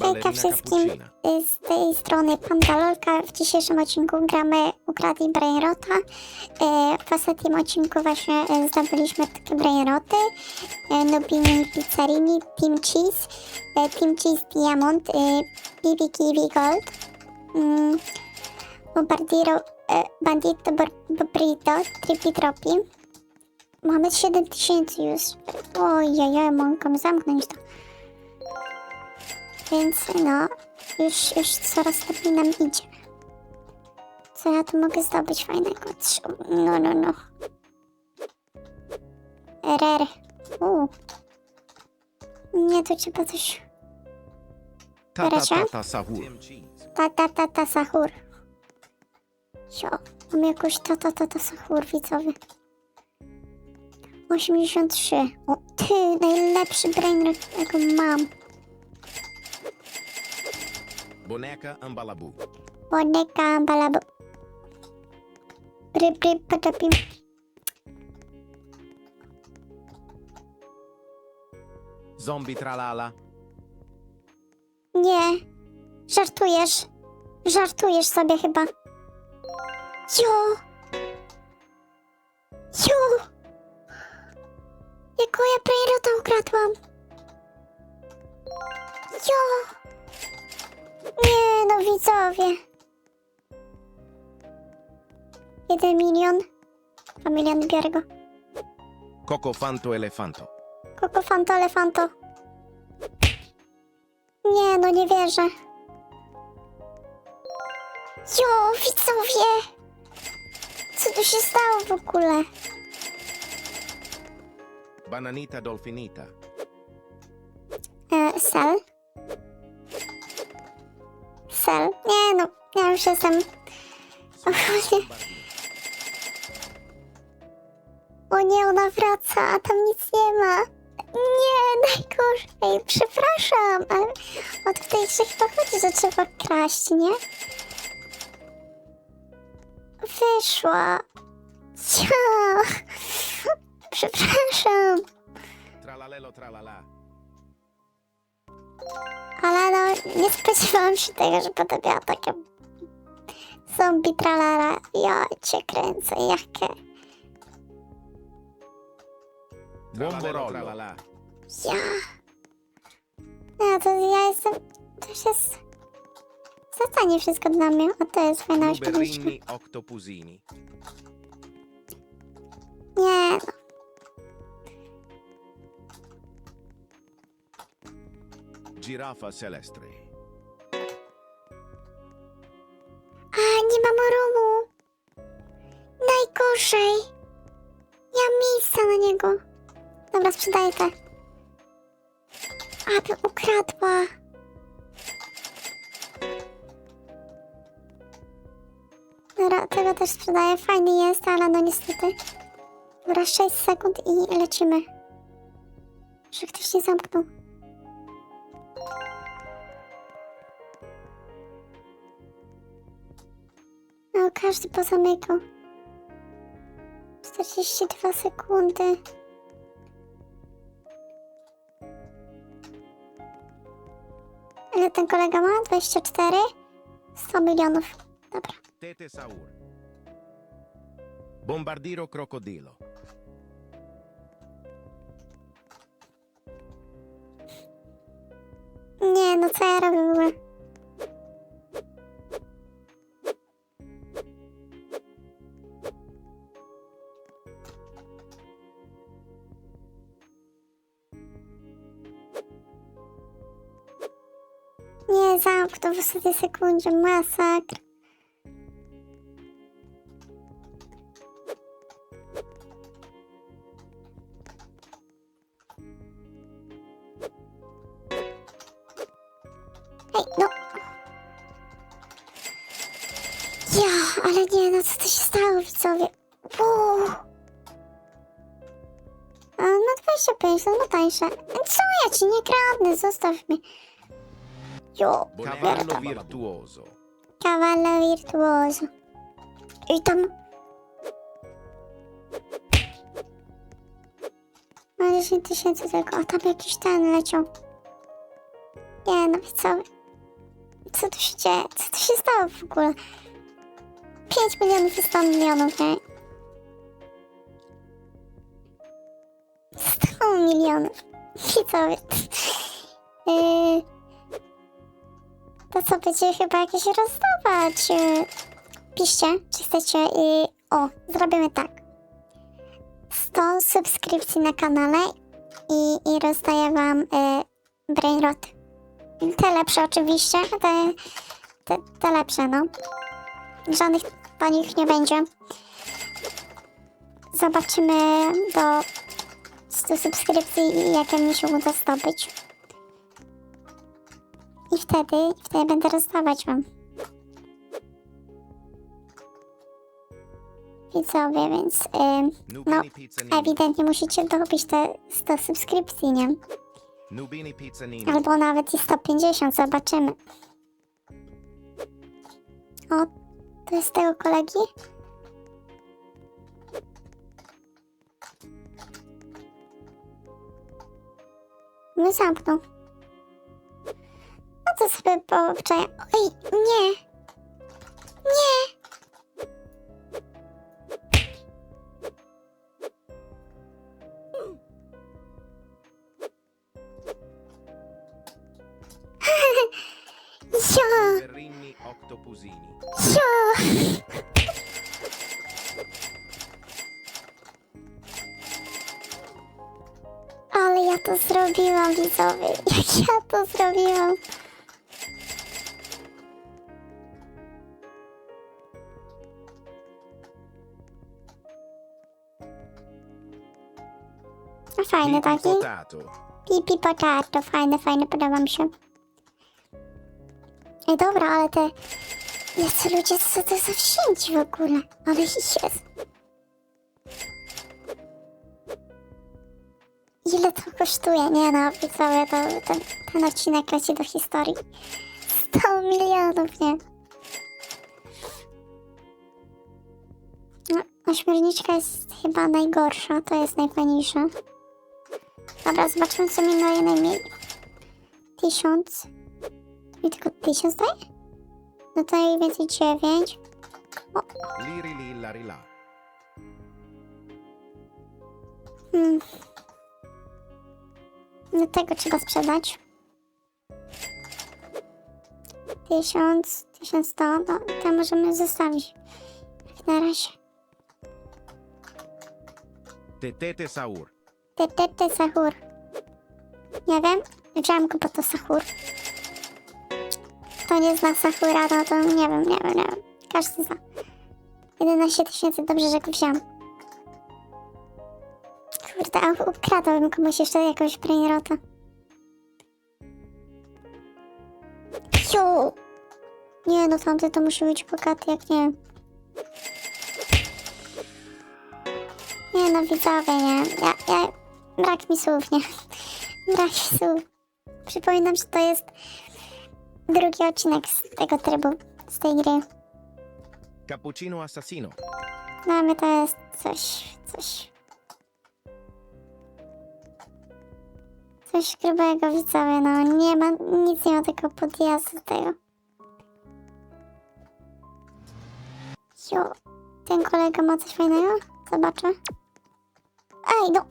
Hejka wszystkim, y, z tej strony Pandalolka. W dzisiejszym odcinku gramy Ukradli Brainrota. Y, W ostatnim odcinku właśnie y, zdobyliśmy takie Brainroty. Nubini Pizzarini, Team Cheese, Team Cheese Diamond, BB Kiwi Gold, mm, Bombardiro, Bandito Bobrito, Tripi Tropi. Mamy 7000 już. Ojej, mogę zamknąć to. Więc no, już, już coraz lepiej nam idzie. Co ja tu mogę zdobyć fajnego? No, no, no. RR. U. Nie, to trzeba coś... Ta ta Teraz ja? ta ta sahur. Ta, ta, ta, ta, sahur. Jo, mam jakoś ta, ta, ta, ta, sahur, widzowie. 83. O, ty, najlepszy brain, jakiego mam. Boneca ambalabu. Boneka, balabu. Bry, bry, patapim. Zombie tralala. Nie. Żartujesz. Żartujesz sobie chyba. Jo. Jo. Jaką ja Brainrota ukradłam. Jo. Nie no widzowie. Jeden milion. Dwa miliony biorę go. Coco fanto elefanto. Koko fanto, elefanto. Nie, no nie wierzę. Jo, widzowie! Co tu się stało w ogóle? Bananita dolfinita. E, sel? Nie no, ja już jestem... O nie, o nie, ona wraca, a tam nic nie ma. Nie, najgorzej, przepraszam, ale od tej grze chyba chodzi, że trzeba kraść, nie? Wyszła. Ja. Przepraszam. Tralalelo tralala. Ale no, nie spodziewałam się tego, że będę miała takie zombie tralala. Ja cię kręcę, jakie. Bomborollo. Tralala. Ja. No to ja jestem, to już jest zadanie wszystko dla mnie, a to jest fajna osiągnięcie. Octopusini. Girafa celestre. A, nie mam rumu. Najgorzej. Nie mam miejsca na niego. Dobra, sprzedaję te. Aby ukradła. Dobra, tego też sprzedaję. Fajny jest, ale no niestety. Dobra, 6 sekund i lecimy. Że ktoś nie zamknął. No, każdy pozamykał. 42 sekundy. Ile ten kolega ma? 24? 100 milionów. Dobra. Tete saur. Bombardiro crocodilo. Nie, no co ja robię w ogóle? Nie, zamknął w ostatniej sekundzie, masakr. Co to się stało, widzowie? Uuu. A, no 25, no no tańsze. Co ja ci nie kradnę, zostaw mnie. Jo, Cavallo virtuoso. Cavallo virtuoso. I tam... Ma 10 tysięcy tylko, a tam jakiś ten leciał. Nie, no co? Co tu się dzieje? Co tu się stało w ogóle? 5 milionów i 100 milionów, nie? 100 milionów. Widzowie. Yy, to co, będzie chyba jakieś rozdawać. Piszcie, czy chcecie. Yy, o, zrobimy tak. 100 subskrypcji na kanale i, i rozdaję wam yy, brainroty. Te lepsze oczywiście, te, te, te lepsze, no. Żadnych tanich nie będzie. Zobaczymy do 100 subskrypcji i jakie mi się uda zdobyć. I wtedy, wtedy będę rozdawać wam. Widzowie, więc ym, no, ewidentnie musicie dobić te 100 subskrypcji, nie? Albo nawet i 150, zobaczymy. O, to jest tego kolegi? No zamknął. No to sobie poobczaję. Oj, nie! Nie! Ferrini Octopusini. Ja! Ale ja to zrobiłam, widzowie. Jak ja to zrobiłam. No Fajny Pipi taki. Potato. Pipi potato, fajne, fajne, podoba mi się. Ej, dobra, ale te... Jacy ludzie, co to za wsięci w ogóle? Ale ich jest. Ile to kosztuje? Nie no, widzowie, to ten, ten odcinek leci do historii. 100 milionów, nie? No, ośmiorniczka jest chyba najgorsza, to jest najfajniejsza. Dobra, zobaczymy co mi daje. Tysiąc. I tylko tysiąc daje? No to mniej więcej dziewięć. Liri li lari la. Hmm. No tego trzeba sprzedać. Tysiąc, tysiąc sto, no to możemy zostawić. Jak na razie. Tetete ty, ty, sahur. Nie wiem, wziąłem go, bo to sahur. Nie zna sahura, no to nie wiem, nie wiem, nie wiem. Każdy zna. 11 tysięcy, dobrze, że go. Kurde, a ukradłbym komuś jeszcze jakąś brainrota. Jo! Nie no, tamty to musi być bogaty, jak nie. Nie no, widzowie, nie. Ja, ja, brak mi słów, nie. Brak mi słów. Przypominam, że to jest drugi odcinek z tego trybu, z tej gry. Cappuccino Assassino. Dla mnie to jest coś, coś... Coś grubego, widzowie, no. Nie ma, nic nie ma tego podjazdu tego. Jo, ten kolega ma coś fajnego? Zobaczę. Ej, no!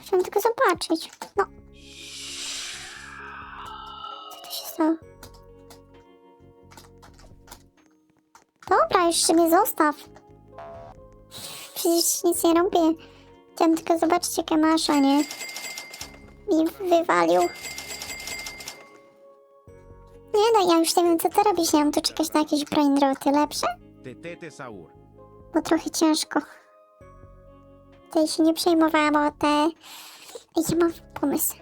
Chciałam tylko zobaczyć. No. Dobra, jeszcze mnie zostaw. Przecież nic nie robię. Chciałam tylko zobaczyć, jakie masz, a nie? Mi wywalił. Nie no, ja już nie wiem, co to robić. Nie mam tu czekać na jakieś brainroty lepsze? Bo trochę ciężko. Tutaj się nie przejmowałam o te... Ja mam pomysł.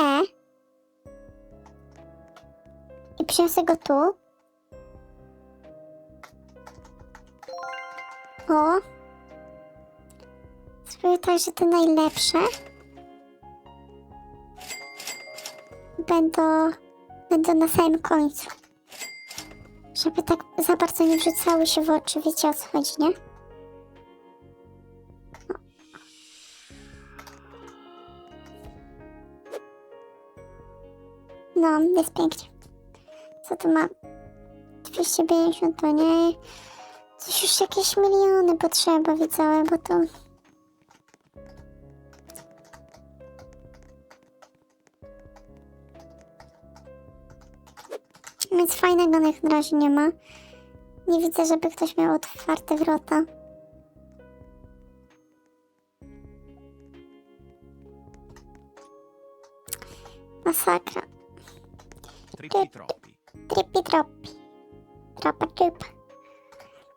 E. Przyniosę go tu. O. Spróbuję tak, że te najlepsze będą, będą na samym końcu. Żeby tak za bardzo nie wrzucały się w oczy, wiecie o co chodzi, nie? No, jest pięknie. Co tu ma? 250 to nie. Coś już jakieś miliony potrzeba, widzę, bo to... Nic fajnego na razie nie ma. Nie widzę, żeby ktoś miał otwarte wrota. Masakra. Trippi troppi. Trippi troppi. Tropa trupa.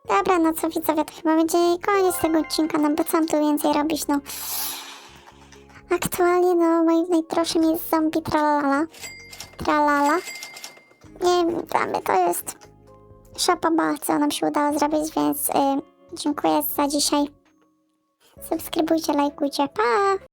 Dobra, no co widzowie, to chyba będzie koniec tego odcinka, no bo mam tu więcej robić, no. Aktualnie, no, moim najdroższym jest zombie tralala. Tralala. Nie wiem, mnie to jest szapaba, co nam się udało zrobić, więc y, dziękuję za dzisiaj. Subskrybujcie, lajkujcie, pa!